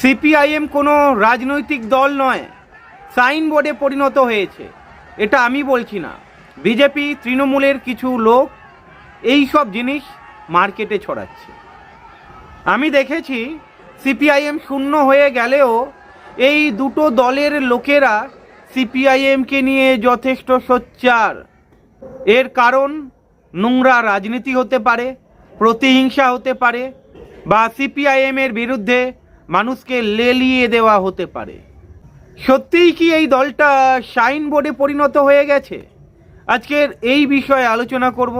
CPIM কোনো রাজনৈতিক দল নয়, সাইনবোর্ডে পরিণত হয়েছে। এটা আমি বলছি না। বিজেপি, তৃণমূলের কিছু লোক এই সব জিনিস মার্কেটে ছড়াচ্ছে। আমি দেখেছি সিপিআইএম শূন্য হয়ে গেলেও এই দুটো দলের লোকেরা সিপিআইএমকে নিয়ে যথেষ্ট সোচ্চার। এর কারণ নোংরা রাজনীতি হতে পারে, প্রতিহিংসা হতে পারে বা সিপিআইএমের বিরুদ্ধে মানুষকে লেলিয়ে দেওয়া হতে পারে। সত্যিই কি এই দলটা সাইন বোর্ডে পরিণত হয়ে গেছে? আজকের এই বিষয়ে আলোচনা করব,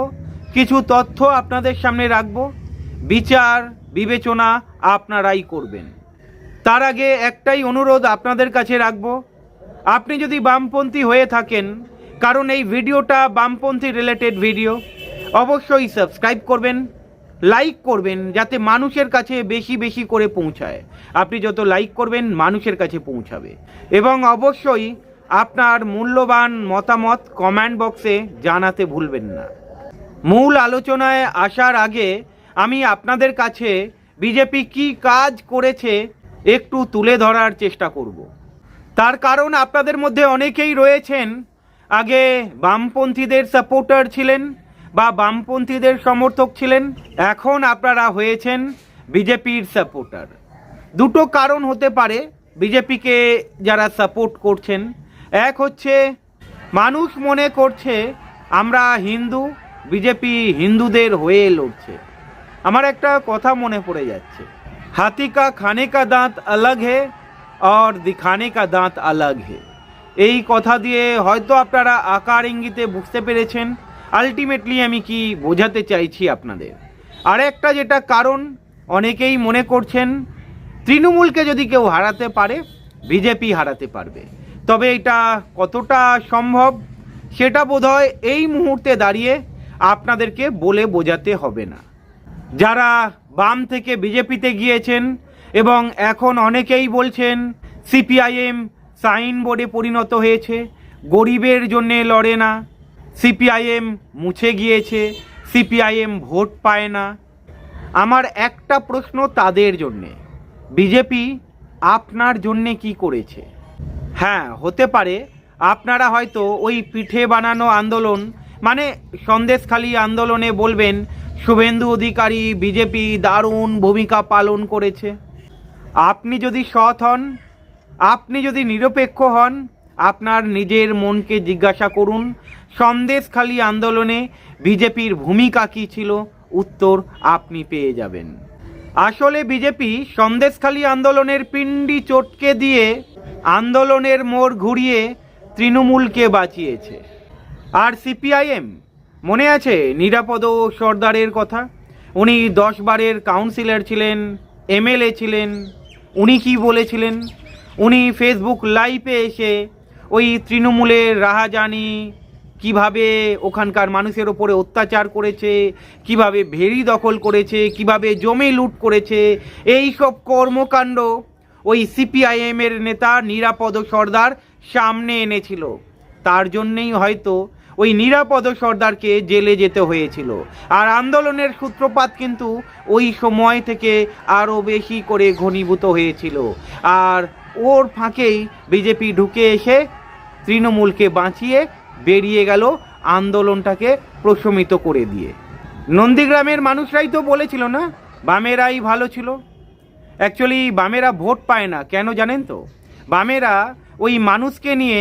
কিছু তথ্য আপনাদের সামনে রাখব, বিচার, বিবেচনা আপনারাই করবেন। তার আগে একটাই অনুরোধ আপনাদের কাছে রাখব, আপনি যদি বামপন্থী হয়ে থাকেন, কারণ এই ভিডিওটা বামপন্থী রিলেটেড ভিডিও অবশ্যই সাবস্ক্রাইব করবেন লাইক করবেন যাতে মানুষের কাছে বেশি বেশি করে পৌঁছায়। আপনি যত লাইক করবেন, মানুষের কাছে পৌঁছাবে। এবং অবশ্যই আপনার মূল্যবান মতামত কমেন্ট বক্সে জানাতে ভুলবেন না। মূল আলোচনায় আসার আগে আমি আপনাদের কাছে বিজেপি কি কাজ করেছে একটু তুলে ধরার চেষ্টা করব। তার কারণ আপনাদের মধ্যে অনেকেই রয়েছেন। আগে বামপন্থীদের সাপোর্টার ছিলেন বা বামপন্থীদের সমর্থক ছিলেন, এখন আপনারা হয়েছেন বিজেপির সাপোর্টার দুটো কারণ হতে পারে বিজেপিকে যারা সাপোর্ট করছেন। এক হচ্ছে, মানুষ মনে করছে আমরা হিন্দু, বিজেপি হিন্দুদের হয়ে লড়ছে। আমার একটা কথা মনে পড়ে যাচ্ছে। হাতি কা খানে কা দাঁত আলাগ হে আর দিখানে কা দাঁত আলাগ হে। এই কথা দিয়ে হয়তো আপনারা আকার ইঙ্গিতে বুঝতে পেরেছেন। আলটিমেটলি আমি কি বোঝাতে চাইছি আপনাদের? আর একটা যেটা কারণ, অনেকেই মনে করছেন, তৃণমূলকে যদি কেউ হারাতে পারে, বিজেপি হারাতে পারবে। তবে এটা কতটা সম্ভব, সেটা বোধহয় এই মুহূর্তে দাঁড়িয়ে আপনাদেরকে বলে বোঝাতে হবে না। যারা বাম থেকে বিজেপিতে গিয়েছেন এবং এখন অনেকেই বলছেন, সিপিআইএম সাইন বোর্ডে পরিণত হয়েছে, গরিবের জন্যে লড়ে না। সিপিআইএম মুছে গিয়েছে, সিপিআইএম ভোট পায় না। আমার একটা প্রশ্ন তাদের জন্যে। বিজেপি আপনার জন্যে কি করেছে? হ্যাঁ হতে পারে। আপনারা হয়তো ওই পিঠে বানানো আন্দোলন মানে সন্দেশখালী আন্দোলনে বলবেন, শুভেন্দু অধিকারী বিজেপি দারুণ ভূমিকা পালন করেছে। আপনি যদি সৎ হন, আপনি যদি নিরপেক্ষ হন আপনার নিজের মনকে জিজ্ঞাসা করুন। সন্দেশখালী আন্দোলনে বিজেপির ভূমিকা কী ছিল? উত্তর আপনি পেয়ে যাবেন। আসলে বিজেপি সন্দেশখালী আন্দোলনের পিণ্ডি চটকে দিয়ে আন্দোলনের মোড় ঘুরিয়ে তৃণমূলকে বাঁচিয়েছে। আর সিপিআইএম, মনে আছে নিরাপদ সর্দারের কথা? উনি দশ বারের কাউন্সিলর ছিলেন, এমএলএ ছিলেন, উনি কি বলেছিলেন? উনি ফেসবুক লাইভে এসে ওই তৃণমূলের রাহাজানি কীভাবে ওখানকার মানুষের ওপরে অত্যাচার করেছে, কীভাবে ভেরি দখল করেছে, কীভাবে জমি লুট করেছে এই সব কর্মকাণ্ড ওই সিপিআইএমের নেতা নিরাপদ সর্দার সামনে এনেছিল। তার জন্যেই হয়তো ওই নিরাপদ সর্দারকে জেলে যেতে হয়েছিল। আর আন্দোলনের সূত্রপাত কিন্তু ওই সময় থেকে আরও বেশি করে ঘনীভূত হয়েছিল। আর ওর ফাঁকেই বিজেপি ঢুকে এসে তৃণমূলকে বাঁচিয়ে বেরিয়ে গেল আন্দোলনটাকে প্রশমিত করে দিয়ে। নন্দীগ্রামের মানুষরাই তো বলেছিল না, বামেরাই ভালো ছিল। অ্যাকচুয়ালি বামেরা ভোট পায় না, কেন জানেন তো? বামেরা ওই মানুষকে নিয়ে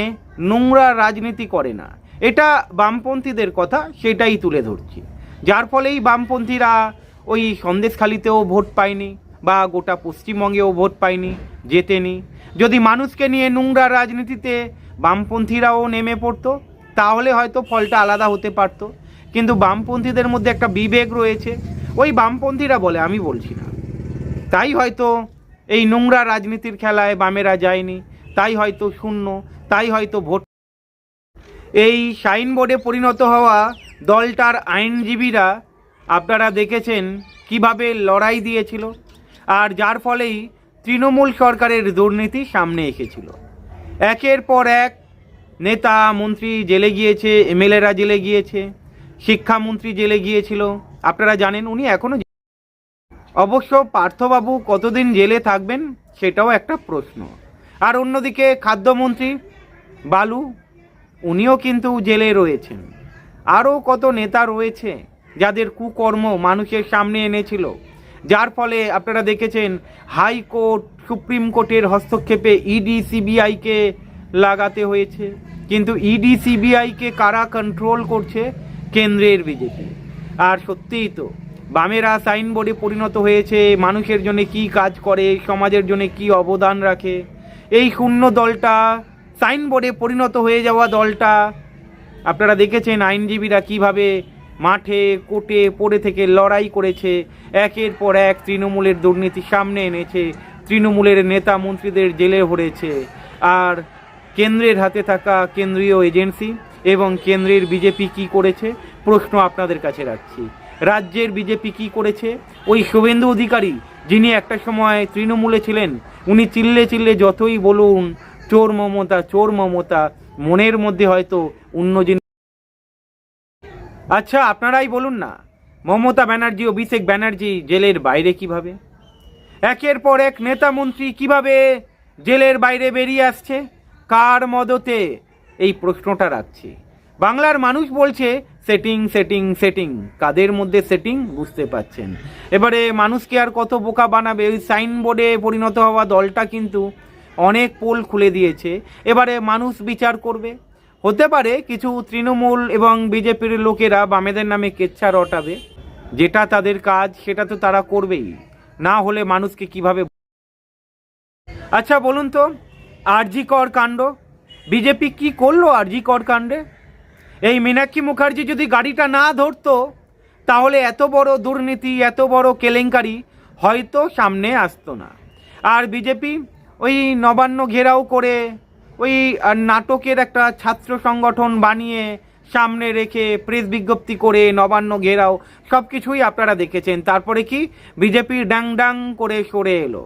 নোংরা রাজনীতি করে না। এটা বামপন্থীদের কথা, সেটাই তুলে ধরছি। যার ফলেই বামপন্থীরা ওই সন্দেশখালিতেও ভোট পায়নি, বা গোটা পশ্চিমবঙ্গেও ভোট পায়নি, জেতেনি। যদি মানুষকে নিয়ে নোংরা রাজনীতিতে বামপন্থীরাও নেমে পড়তো, তাহলে হয়তো ফলটা আলাদা হতে পারতো। কিন্তু বামপন্থীদের মধ্যে একটা বিবেক রয়েছে। ওই বামপন্থীরা বলে, আমি বলছি না। তাই হয়তো এই নোংরা রাজনীতির খেলায় বামেরা যায়নি, তাই হয়তো শূন্য, তাই হয়তো ভোট। এই সাইন বোর্ডে পরিণত হওয়া দলটার আইনজীবীরা, আপনারা দেখেছেন কীভাবে লড়াই দিয়েছিল। আর যার ফলেই তৃণমূল সরকারের দুর্নীতি সামনে এসেছিল। একের পর এক নেতা, মন্ত্রী জেলে গিয়েছে, এমএলএরা জেলে গিয়েছে, শিক্ষামন্ত্রী জেলে গিয়েছিল। আপনারা জানেন, উনি এখনও অবশ্য পার্থবাবু কতদিন জেলে থাকবেন সেটাও একটা প্রশ্ন। আর অন্যদিকে খাদ্যমন্ত্রী বালু, উনিও কিন্তু জেলে রয়েছেন। আরও কত নেতা রয়েছে যাদের কুকর্ম মানুষের সামনে এনেছিল। যার ফলে আপনারা দেখেছেন হাইকোর্ট, সুপ্রিম কোর্টের হস্তক্ষেপে ইডি সিবিআইকে লাগাতে হয়েছে। কিন্তু ইডি সিবিআইকে কারা কন্ট্রোল করছে? কেন্দ্রের বিজেপি। আর সত্যিই তো, বামেরা সাইনবোর্ডে পরিণত হয়েছে মানুষের জন্য কি কাজ করে, সমাজের জন্য কি অবদান রাখে। এই শূন্য দলটা সাইনবোর্ডে পরিণত হয়ে যাওয়া দলটা, আপনারা দেখেছেন আইনজীবীরা কীভাবে মাঠে কোর্টে পড়ে থেকে লড়াই করেছে। একের পর এক তৃণমূলের দুর্নীতি সামনে এনেছে। তৃণমূলের নেতা মন্ত্রীদের জেলে ভরেছে। আর কেন্দ্রের হাতে থাকা কেন্দ্রীয় এজেন্সি এবং কেন্দ্রের বিজেপি কি করেছে? প্রশ্ন আপনাদের কাছে রাখছি। রাজ্যের বিজেপি কি করেছে? ওই শুভেন্দু অধিকারী, যিনি একটা সময় তৃণমূলে ছিলেন, উনি চিল্লে চিল্লে যতই বলুন, চোর মমতা চোর মমতা, মনের মধ্যে হয়তো অন্য আচ্ছা আপনারাই বলুন না। মমতা ব্যানার্জি অভিষেক ব্যানার্জি জেলের বাইরে কীভাবে? একের পর এক নেতা মন্ত্রী কীভাবে জেলের বাইরে বেরিয়ে আসছে? কার মদতে? এই প্রশ্নটা রাখছি। বাংলার মানুষ বলছে, সেটিং সেটিং সেটিং। কাদের মধ্যে সেটিং? বুঝতে পাচ্ছেন এবারে মানুষকে আর কত বোকা বানাবে? ওই সাইনবোর্ডে পরিণত হওয়া দলটা কিন্তু অনেক পোল খুলে দিয়েছে। এবারে মানুষ বিচার করবে। হতে পারে কিছু তৃণমূল এবং বিজেপির লোকেরা বামেদের নামে কেচ্ছা রটাবে, যেটা তাদের কাজ, সেটা তো তারা করবেই। না হলে মানুষকে কীভাবে আচ্ছা বলুন তো, আরজি কর কাণ্ড, বিজেপি কি করল আরজি কর কাণ্ডে? এই মীনাক্ষী মুখার্জি যদি গাড়িটা না ধরতো, তাহলে এত বড় দুর্নীতি, এত বড় কেলেঙ্কারি হয়তো সামনে আসতো না। আর বিজেপি ওই নবান্ন ঘেরাও করে ওই নাটকের একটা ছাত্র সংগঠন বানিয়ে সামনে রেখে প্রেস বিজ্ঞপ্তি করে নবান্ন ঘেরাও সব কিছুই আপনারা দেখেছেন। তারপরে কি? বিজেপি ডাং ডাং করে সরে এলো।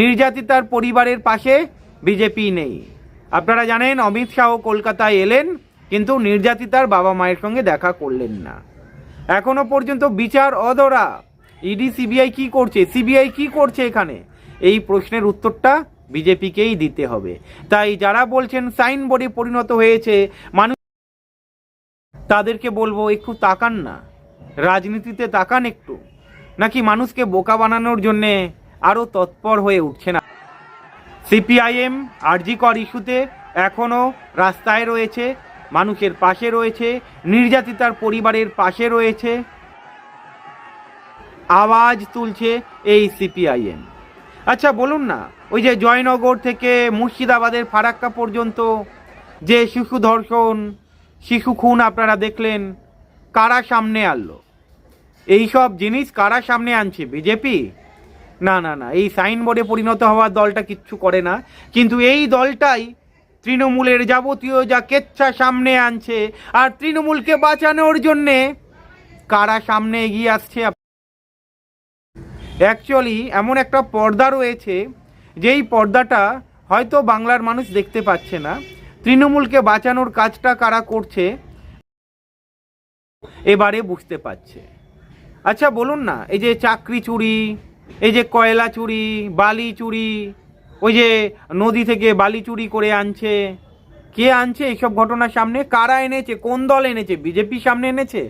নির্যাতিতার পরিবারের পাশে বিজেপি নেই। আপনারা জানেন, অমিত শাহ কলকাতায় এলেন, কিন্তু নির্যাতিতার বাবা মায়ের সঙ্গে দেখা করলেন না। এখনও পর্যন্ত বিচার অধরা। ইডি, সিবিআই কি করছে? সিবিআই কি করছে এখানে? এই প্রশ্নের উত্তরটা বিজেপিকেই দিতে হবে। তাই যারা বলছেন সাইন বোর্ডে পরিণত হয়েছে, মানুষ তাদেরকে বলব একটু তাকান না। রাজনীতিতে তাকান একটু। নাকি মানুষকে বোকা বানানোর জন্যে আরও তৎপর হয়ে উঠছে না সিপিআইএম আরজিকর ইস্যুতে এখনও রাস্তায় রয়েছে, মানুষের পাশে রয়েছে, নির্যাতিতার পরিবারের পাশে রয়েছে। আওয়াজ তুলছে এই সিপিআইএম। আচ্ছা বলুন না, ওই যে জয়নগর থেকে মুর্শিদাবাদের ফারাক্কা পর্যন্ত যে শিশু ধর্ষণ, শিশু খুন আপনারা দেখলেন, কারা সামনে আনলো? এই সব জিনিস কারা সামনে আনছে, বিজেপি? না না না, এই সাইনবোর্ডে পরিণত হওয়ার দলটা কিচ্ছু করে না, কিন্তু এই দলটাই তৃণমূলের যাবতীয় যা কেচ্ছা সামনে আনছে, আর তৃণমূলকে বাঁচানোর জন্যে কারা সামনে এগিয়ে আসছে? অ্যাকচুয়ালি এমন একটা পর্দা রয়েছে, যেই পর্দাটা হয়তো বাংলার মানুষ দেখতে পাচ্ছে না। তৃণমূলকে বাঁচানোর কাজটা কারা করছে, এবারে বুঝতে পারছে। আচ্ছা বলুন না, এই যে চাকরি চুরি, এই যে কয়লা চুরি, বালি চুরি, ওই যে নদী থেকে বালি চুরি করে আনছে, কে আনছে এইসব ঘটনা সামনে? কারা এনেছে? কোন দল এনেছে? বিজেপি সামনে এনেছে?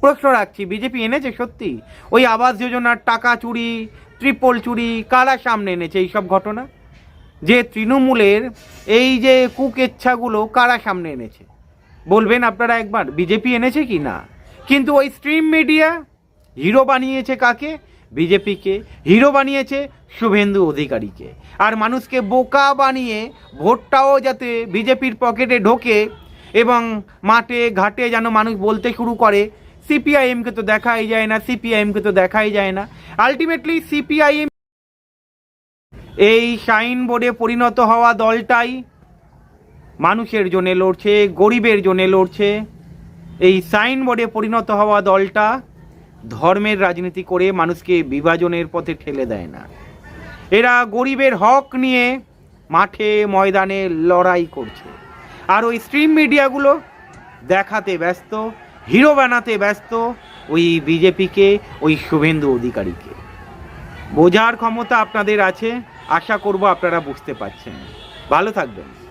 প্রশ্ন রাখছি, বিজেপি এনেছে সত্যি? ওই আবাস যোজনার টাকা চুরি ট্রিপল চুরি, কারা সামনে এনেছে এইসব ঘটনা? যে তৃণমূলের এই যে কুকেচ্ছাগুলো কারা সামনে এনেছে? বলবেন আপনারা একবার, বিজেপি এনেছে কি না? কিন্তু ওই স্ট্রিম মিডিয়া হিরো বানিয়েছে কাকে? বিজেপিকে। হিরো বানিয়েছে শুভেন্দু অধিকারীকে। আর মানুষকে বোকা বানিয়ে ভোটটাও যাতে বিজেপির পকেটে ঢোকে এবং মাঠে, ঘাটে যেন মানুষ বলতে শুরু করে সিপিআইএমকে তো দেখাই যায় না সিপিআইএমকে তো দেখাই যায় না। আলটিমেটলি সিপিআইএম এই সাইন বোর্ডে পরিণত হওয়া দলটাই মানুষের জন্য লড়ছে, গরিবের জন্য লড়ছে। এই সাইন বোর্ডে পরিণত হওয়া দলটা ধর্মের রাজনীতি করে মানুষকে বিভাজনের পথে ঠেলে দেয় না। এরা গরিবের হক নিয়ে মাঠে, ময়দানে লড়াই করছে। আর ওই স্ট্রিম মিডিয়াগুলো দেখাতে ব্যস্ত। হিরো বানাতে ব্যস্ত ওই বিজেপিকে, ওই শুভেন্দু অধিকারীকে। বোঝার ক্ষমতা আপনাদের আছে, আশা করব আপনারা বুঝতে পারছেন। ভালো থাকবেন।